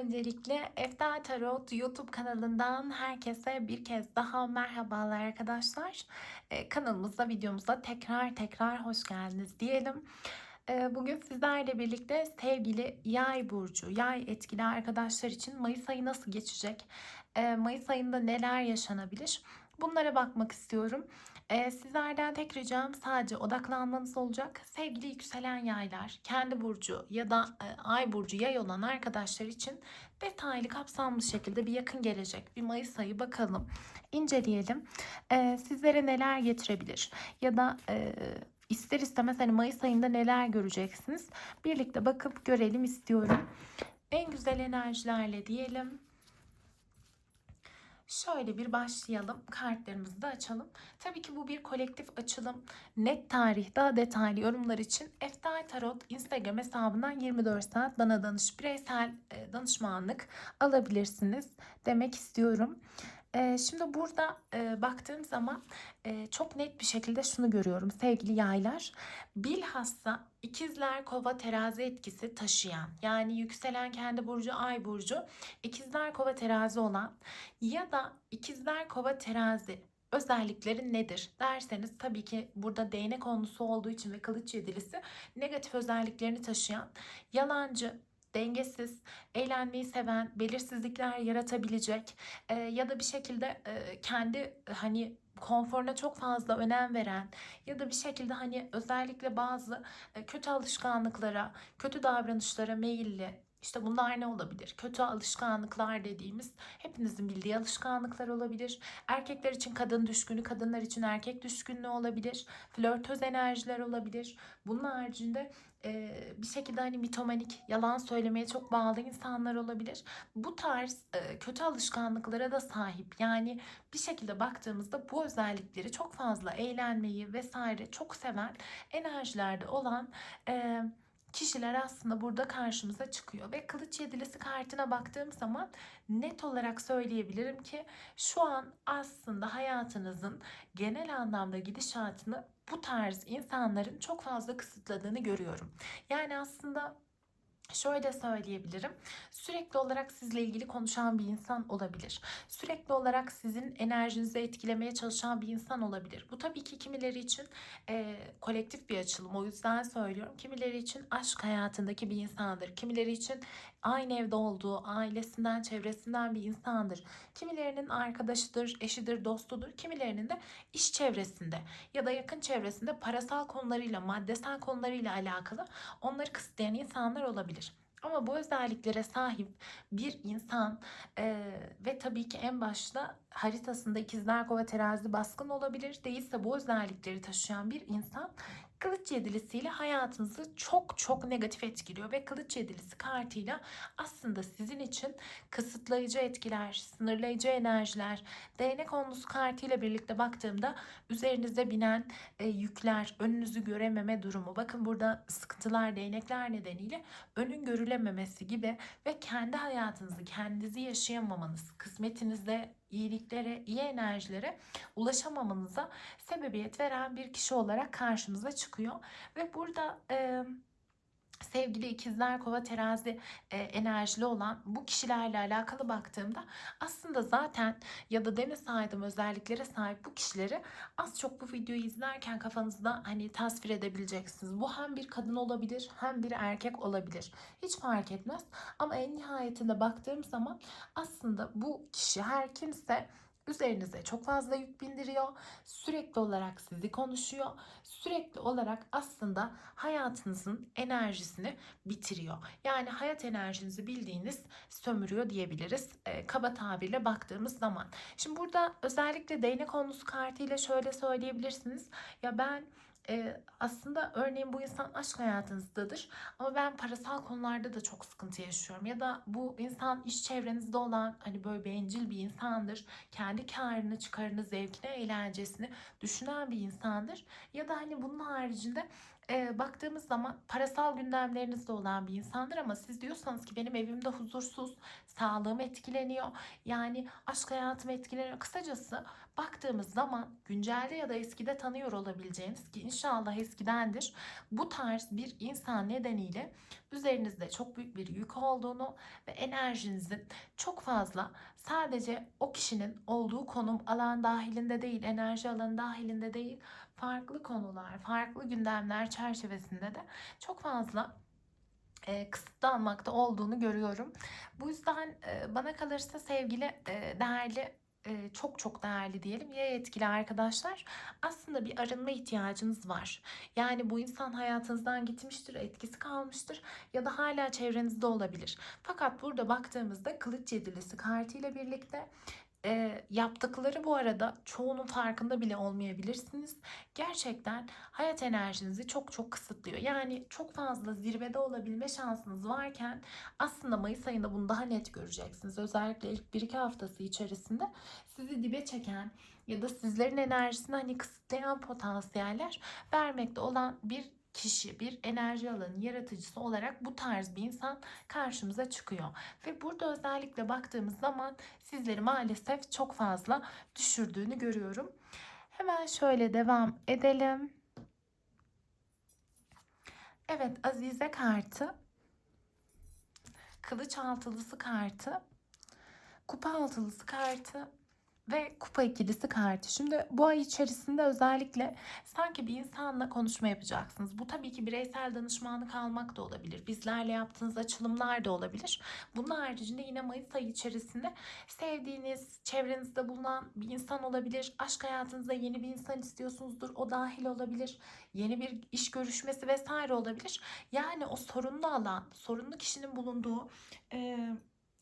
Öncelikle Eftel Tarot YouTube kanalından herkese bir kez daha merhabalar arkadaşlar. Ee, kanalımıza, videomuza tekrar tekrar hoş geldiniz diyelim. Ee, bugün sizlerle birlikte sevgili yay burcu, yay etkili arkadaşlar için Mayıs ayı nasıl geçecek? Ee, Mayıs ayında neler yaşanabilir? Bunlara bakmak istiyorum. Ee, sizlerden tek ricam sadece odaklanmanız olacak. Sevgili yükselen yaylar, kendi burcu ya da e, ay burcu yay olan arkadaşlar için detaylı kapsamlı şekilde bir yakın gelecek, bir Mayıs ayı bakalım, inceleyelim. Ee, sizlere neler getirebilir ya da e, ister istemez hani Mayıs ayında neler göreceksiniz birlikte bakıp görelim istiyorum. En güzel enerjilerle diyelim. Şöyle bir başlayalım. Kartlarımızı da açalım. Tabii ki bu bir kolektif açılım. Net tarih daha detaylı yorumlar için Eftal Tarot Instagram hesabından 24 saat bana danış bireysel e, danışmanlık alabilirsiniz demek istiyorum. Şimdi burada baktığım zaman çok net bir şekilde şunu görüyorum sevgili yaylar. Bilhassa ikizler kova terazi etkisi taşıyan yani yükselen kendi burcu ay burcu ikizler kova terazi olan ya da ikizler kova terazi özellikleri nedir derseniz tabii ki burada değnek konusu olduğu için ve kılıç yedilisi negatif özelliklerini taşıyan yalancı, dengesiz, eğlenmeyi seven, belirsizlikler yaratabilecek e, ya da bir şekilde e, kendi hani konforuna çok fazla önem veren ya da bir şekilde hani özellikle bazı e, kötü alışkanlıklara, kötü davranışlara meyilli işte bunlar ne olabilir? Kötü alışkanlıklar dediğimiz hepinizin bildiği alışkanlıklar olabilir. Erkekler için kadın düşkünü, kadınlar için erkek düşkünlüğü olabilir. Flörtöz enerjiler olabilir. Bunun haricinde e, bir şekilde hani mitomanik, yalan söylemeye çok bağlı insanlar olabilir. Bu tarz e, kötü alışkanlıklara da sahip. Yani bir şekilde baktığımızda bu özellikleri çok fazla eğlenmeyi vesaire çok seven enerjilerde olan e, kişiler aslında burada karşımıza çıkıyor. Ve kılıç yedilisi kartına baktığım zaman net olarak söyleyebilirim ki şu an aslında hayatınızın genel anlamda gidişatını bu tarz insanların çok fazla kısıtladığını görüyorum. Yani aslında Şöyle söyleyebilirim. Sürekli olarak sizle ilgili konuşan bir insan olabilir. Sürekli olarak sizin enerjinizi etkilemeye çalışan bir insan olabilir. Bu tabii ki kimileri için e, kolektif bir açılım. O yüzden söylüyorum. Kimileri için aşk hayatındaki bir insandır. Kimileri için aynı evde olduğu, ailesinden, çevresinden bir insandır. Kimilerinin arkadaşıdır, eşidir, dostudur. Kimilerinin de iş çevresinde ya da yakın çevresinde parasal konularıyla, maddesel konularıyla alakalı onları kısıtlayan insanlar olabilir. Ama bu özelliklere sahip bir insan e, ve tabii ki en başta haritasında ikizler kova terazi baskın olabilir. Değilse bu özellikleri taşıyan bir insan kılıç yedilisiyle hayatınızı çok çok negatif etkiliyor ve kılıç yedilisi kartıyla aslında sizin için kısıtlayıcı etkiler, sınırlayıcı enerjiler, değnek onlusu kartıyla birlikte baktığımda üzerinize binen e, yükler, önünüzü görememe durumu. Bakın burada sıkıntılar, değnekler nedeniyle önün görülememesi gibi ve kendi hayatınızı kendinizi yaşayamamanız, kısmetinizde iyiliklere, iyi enerjilere ulaşamamanıza sebebiyet veren bir kişi olarak karşımıza çıkıyor. Ve burada e, sevgili ikizler kova terazi e, enerjili olan bu kişilerle alakalı baktığımda aslında zaten ya da demin saydığım özelliklere sahip bu kişileri az çok bu videoyu izlerken kafanızda hani tasvir edebileceksiniz. Bu hem bir kadın olabilir hem bir erkek olabilir. Hiç fark etmez ama en nihayetinde baktığım zaman aslında bu kişi her kimse üzerinize çok fazla yük bindiriyor. Sürekli olarak sizi konuşuyor. Sürekli olarak aslında hayatınızın enerjisini bitiriyor. Yani hayat enerjinizi bildiğiniz sömürüyor diyebiliriz. E, kaba tabirle baktığımız zaman. Şimdi burada özellikle değnek konusu kartıyla şöyle söyleyebilirsiniz. Ya ben e, aslında örneğin bu insan aşk hayatınızdadır ama ben parasal konularda da çok sıkıntı yaşıyorum ya da bu insan iş çevrenizde olan hani böyle bencil bir insandır kendi karını çıkarını zevkine eğlencesini düşünen bir insandır ya da hani bunun haricinde e, baktığımız zaman parasal gündemlerinizde olan bir insandır ama siz diyorsanız ki benim evimde huzursuz, sağlığım etkileniyor. Yani aşk hayatım etkileniyor. Kısacası baktığımız zaman güncelde ya da eskide tanıyor olabileceğiniz ki inşallah eskidendir. Bu tarz bir insan nedeniyle üzerinizde çok büyük bir yük olduğunu ve enerjinizin çok fazla sadece o kişinin olduğu konum alan dahilinde değil, enerji alanı dahilinde değil, farklı konular, farklı gündemler çerçevesinde de çok fazla e, kısıtlanmakta olduğunu görüyorum. Bu yüzden e, bana kalırsa sevgili e, değerli e, çok çok değerli diyelim ya etkili arkadaşlar aslında bir arınma ihtiyacınız var. Yani bu insan hayatınızdan gitmiştir, etkisi kalmıştır ya da hala çevrenizde olabilir. Fakat burada baktığımızda kılıç yedilisi kartıyla birlikte e, yaptıkları bu arada çoğunun farkında bile olmayabilirsiniz. Gerçekten hayat enerjinizi çok çok kısıtlıyor. Yani çok fazla zirvede olabilme şansınız varken aslında Mayıs ayında bunu daha net göreceksiniz. Özellikle ilk 1-2 haftası içerisinde sizi dibe çeken ya da sizlerin enerjisini hani kısıtlayan potansiyeller vermekte olan bir kişi, bir enerji alanı yaratıcısı olarak bu tarz bir insan karşımıza çıkıyor. Ve burada özellikle baktığımız zaman sizleri maalesef çok fazla düşürdüğünü görüyorum. Hemen şöyle devam edelim. Evet Azize kartı. Kılıç altılısı kartı. Kupa altılısı kartı ve kupa ikilisi kartı. Şimdi bu ay içerisinde özellikle sanki bir insanla konuşma yapacaksınız. Bu tabii ki bireysel danışmanlık almak da olabilir. Bizlerle yaptığınız açılımlar da olabilir. Bunun haricinde yine Mayıs ayı içerisinde sevdiğiniz, çevrenizde bulunan bir insan olabilir. Aşk hayatınızda yeni bir insan istiyorsunuzdur. O dahil olabilir. Yeni bir iş görüşmesi vesaire olabilir. Yani o sorunlu alan, sorunlu kişinin bulunduğu... E,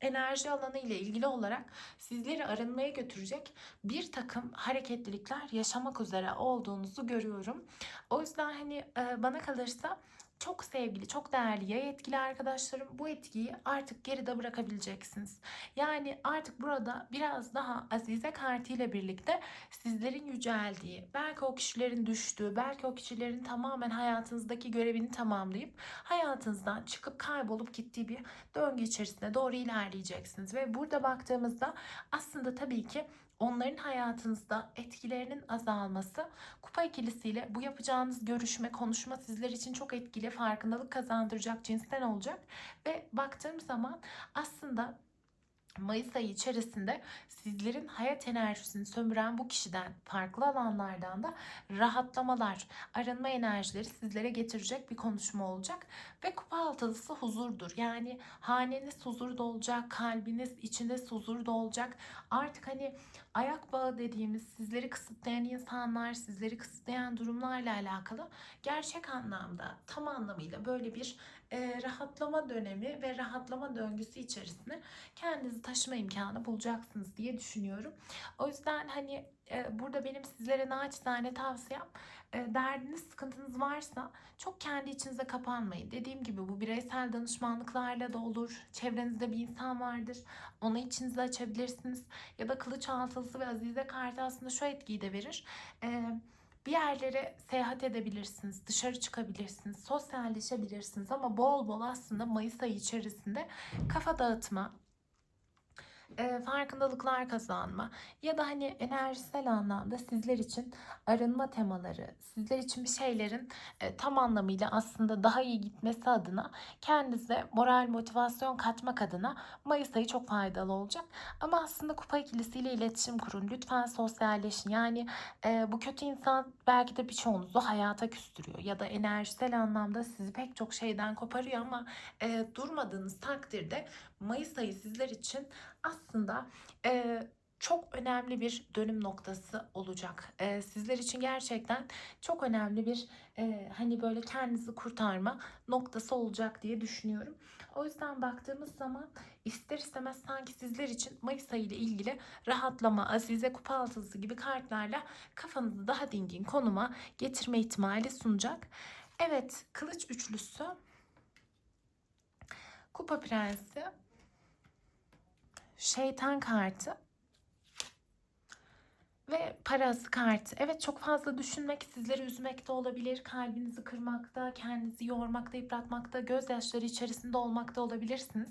enerji alanı ile ilgili olarak sizleri arınmaya götürecek bir takım hareketlilikler yaşamak üzere olduğunuzu görüyorum. O yüzden hani bana kalırsa çok sevgili, çok değerli yay etkili arkadaşlarım bu etkiyi artık geride bırakabileceksiniz. Yani artık burada biraz daha Azize kartı ile birlikte sizlerin yüceldiği, belki o kişilerin düştüğü, belki o kişilerin tamamen hayatınızdaki görevini tamamlayıp hayatınızdan çıkıp kaybolup gittiği bir döngü içerisinde doğru ilerleyeceksiniz. Ve burada baktığımızda aslında tabii ki onların hayatınızda etkilerinin azalması kupa ikilisiyle bu yapacağınız görüşme, konuşma sizler için çok etkili, farkındalık kazandıracak cinsten olacak ve baktığım zaman aslında Mayıs ayı içerisinde sizlerin hayat enerjisini sömüren bu kişiden farklı alanlardan da rahatlamalar, arınma enerjileri sizlere getirecek bir konuşma olacak. Ve kupa altılısı huzurdur. Yani haneniz huzurda olacak, kalbiniz, içiniz huzurda olacak. Artık hani ayak bağı dediğimiz sizleri kısıtlayan insanlar, sizleri kısıtlayan durumlarla alakalı gerçek anlamda tam anlamıyla böyle bir e, rahatlama dönemi ve rahatlama döngüsü içerisinde kendinizi taşıma imkanı bulacaksınız diye düşünüyorum. O yüzden hani burada benim sizlere naçizane tavsiyem e, derdiniz, sıkıntınız varsa çok kendi içinize kapanmayın. Dediğim gibi bu bireysel danışmanlıklarla da olur. Çevrenizde bir insan vardır. Onu içinize açabilirsiniz. Ya da kılıç altılısı ve azize kartı aslında şu etkiyi de verir. Eee bir yerlere seyahat edebilirsiniz, dışarı çıkabilirsiniz, sosyalleşebilirsiniz ama bol bol aslında Mayıs ayı içerisinde kafa dağıtma, e, farkındalıklar kazanma ya da hani enerjisel anlamda sizler için arınma temaları, sizler için bir şeylerin e, tam anlamıyla aslında daha iyi gitmesi adına kendinize moral motivasyon katmak adına Mayıs ayı çok faydalı olacak. Ama aslında kupa ikilisiyle iletişim kurun. Lütfen sosyalleşin. Yani e, bu kötü insan belki de birçoğunuzu hayata küstürüyor ya da enerjisel anlamda sizi pek çok şeyden koparıyor ama e, durmadığınız takdirde Mayıs ayı sizler için aslında e, çok önemli bir dönüm noktası olacak. E, sizler için gerçekten çok önemli bir e, hani böyle kendinizi kurtarma noktası olacak diye düşünüyorum. O yüzden baktığımız zaman ister istemez sanki sizler için Mayıs ayı ile ilgili rahatlama, azize kupa altılısı gibi kartlarla kafanızı daha dingin konuma getirme ihtimali sunacak. Evet, kılıç üçlüsü, kupa prensi, şeytan kartı ve parası kartı. Evet çok fazla düşünmek sizleri üzmekte olabilir. Kalbinizi kırmakta, kendinizi yormakta, yıpratmakta, gözyaşları içerisinde olmakta olabilirsiniz.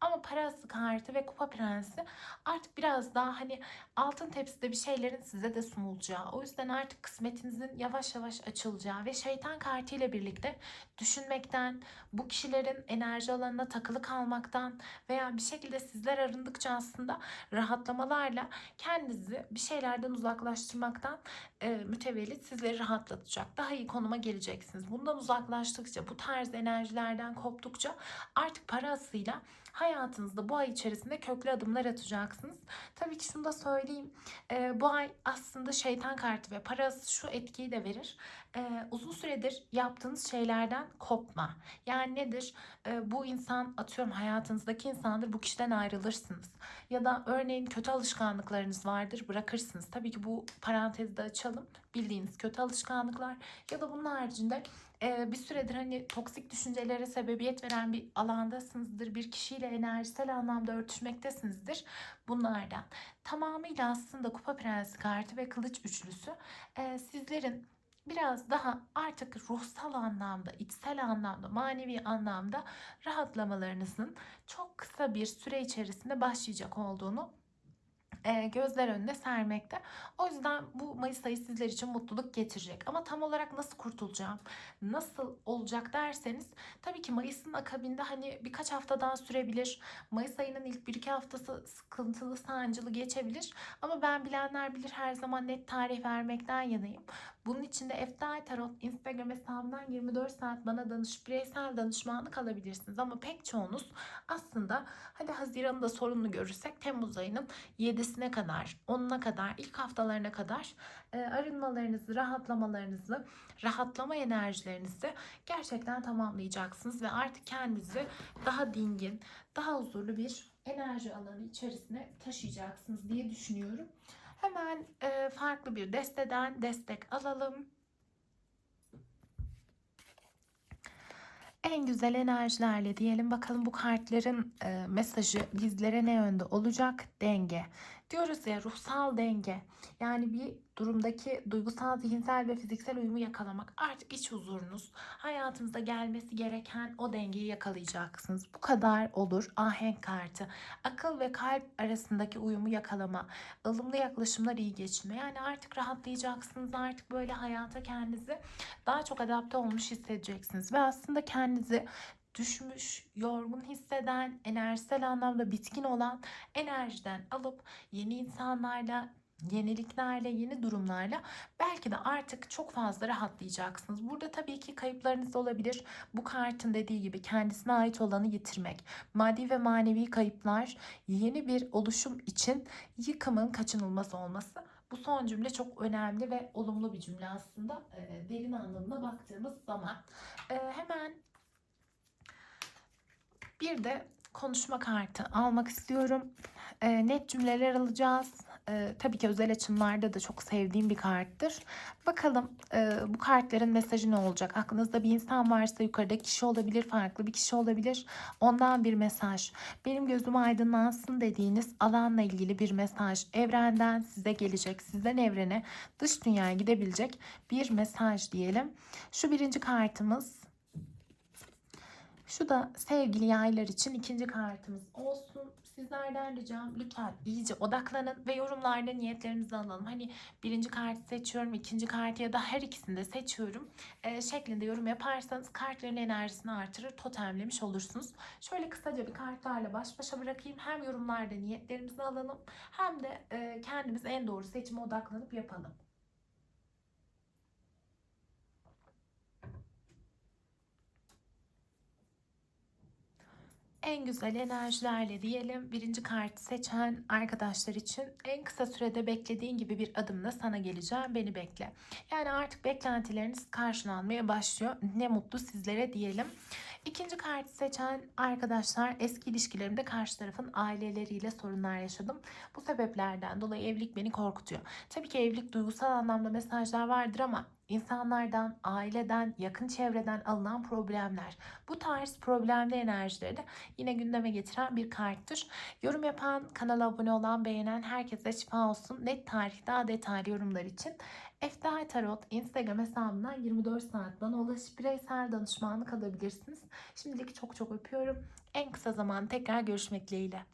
Ama parası kartı ve kupa prensi artık biraz daha hani altın tepside bir şeylerin size de sunulacağı. O yüzden artık kısmetinizin yavaş yavaş açılacağı ve şeytan kartı ile birlikte düşünmekten, bu kişilerin enerji alanına takılı kalmaktan veya bir şekilde sizler arındıkça aslında rahatlamalarla kendinizi bir şeylerden uzaklaştırmaktan e, mütevellit sizleri rahatlatacak. Daha iyi konuma geleceksiniz. Bundan uzaklaştıkça, bu tarz enerjilerden koptukça artık parasıyla hayatınızda bu ay içerisinde köklü adımlar atacaksınız. Tabii ki şunu da söyleyeyim. E, bu ay aslında şeytan kartı ve parası şu etkiyi de verir. E, uzun süredir yaptığınız şeylerden kopma. Yani nedir? E, bu insan atıyorum hayatınızdaki insandır. Bu kişiden ayrılırsınız. Ya da örneğin kötü alışkanlıklarınız vardır bırakırsınız. Tabii ki bu parantezde açalım. Bildiğiniz kötü alışkanlıklar ya da bunun haricinde e, bir süredir hani toksik düşüncelere sebebiyet veren bir alandasınızdır. Bir kişiyle enerjisel anlamda örtüşmektesinizdir. Bunlardan tamamıyla aslında Kupa Prensi kartı ve Kılıç Üçlüsü e, sizlerin biraz daha artık ruhsal anlamda, içsel anlamda, manevi anlamda rahatlamalarınızın çok kısa bir süre içerisinde başlayacak olduğunu gözler önüne sermekte. O yüzden bu Mayıs ayı sizler için mutluluk getirecek. Ama tam olarak nasıl kurtulacağım, nasıl olacak derseniz tabii ki Mayıs'ın akabinde hani birkaç hafta daha sürebilir. Mayıs ayının ilk 1-2 haftası sıkıntılı, sancılı geçebilir. Ama ben bilenler bilir her zaman net tarih vermekten yanayım. Bunun için de Eftal Tarot Instagram hesabından 24 saat bana danış, bireysel danışmanlık alabilirsiniz. Ama pek çoğunuz aslında hadi Haziran'da sorunlu görürsek Temmuz ayının 7'sine kadar, 10'una kadar, ilk haftalarına kadar e, arınmalarınızı, rahatlamalarınızı, rahatlama enerjilerinizi gerçekten tamamlayacaksınız ve artık kendinizi daha dingin, daha huzurlu bir enerji alanı içerisine taşıyacaksınız diye düşünüyorum. Hemen e, farklı bir desteden destek alalım. En güzel enerjilerle diyelim bakalım bu kartların e, mesajı bizlere ne yönde olacak? Denge. Diyoruz ya ruhsal denge. Yani bir durumdaki duygusal, zihinsel ve fiziksel uyumu yakalamak. Artık iç huzurunuz, hayatınızda gelmesi gereken o dengeyi yakalayacaksınız. Bu kadar olur. Ahenk kartı. Akıl ve kalp arasındaki uyumu yakalama. ılımlı yaklaşımlar iyi geçinme. Yani artık rahatlayacaksınız. Artık böyle hayata kendinizi daha çok adapte olmuş hissedeceksiniz. Ve aslında kendinizi düşmüş, yorgun hisseden, enerjisel anlamda bitkin olan enerjiden alıp yeni insanlarla, yeniliklerle, yeni durumlarla belki de artık çok fazla rahatlayacaksınız. Burada tabii ki kayıplarınız olabilir. Bu kartın dediği gibi kendisine ait olanı yitirmek, maddi ve manevi kayıplar, yeni bir oluşum için yıkımın kaçınılmaz olması. Bu son cümle çok önemli ve olumlu bir cümle aslında derin anlamına baktığımız zaman. Hemen bir de konuşma kartı almak istiyorum. E, net cümleler alacağız. E, tabii ki özel açımlarda da çok sevdiğim bir karttır. Bakalım e, bu kartların mesajı ne olacak? Aklınızda bir insan varsa yukarıda kişi olabilir, farklı bir kişi olabilir. Ondan bir mesaj. Benim gözüm aydınlansın dediğiniz alanla ilgili bir mesaj. Evrenden size gelecek, sizden evrene, dış dünyaya gidebilecek bir mesaj diyelim. Şu birinci kartımız şu da sevgili yaylar için ikinci kartımız olsun. Sizlerden ricam lütfen iyice odaklanın ve yorumlarda niyetlerinizi alalım. Hani birinci kartı seçiyorum, ikinci kartı ya da her ikisini de seçiyorum e, şeklinde yorum yaparsanız kartların enerjisini artırır, totemlemiş olursunuz. Şöyle kısaca bir kartlarla baş başa bırakayım. Hem yorumlarda niyetlerimizi alalım hem de e, kendimiz en doğru seçime odaklanıp yapalım. En güzel enerjilerle diyelim birinci kartı seçen arkadaşlar için en kısa sürede beklediğin gibi bir adımla sana geleceğim beni bekle. Yani artık beklentileriniz karşılanmaya başlıyor. Ne mutlu sizlere diyelim. İkinci kartı seçen arkadaşlar eski ilişkilerimde karşı tarafın aileleriyle sorunlar yaşadım. Bu sebeplerden dolayı evlilik beni korkutuyor. Tabii ki evlilik duygusal anlamda mesajlar vardır ama insanlardan, aileden, yakın çevreden alınan problemler. Bu tarz problemli enerjileri de yine gündeme getiren bir karttır. Yorum yapan, kanala abone olan, beğenen herkese şifa olsun. Net tarih daha detaylı yorumlar için Eftal Tarot Instagram hesabına 24 saat bana ulaşıp bireysel danışmanlık alabilirsiniz. Şimdilik çok çok öpüyorum. En kısa zaman tekrar görüşmek dileğiyle.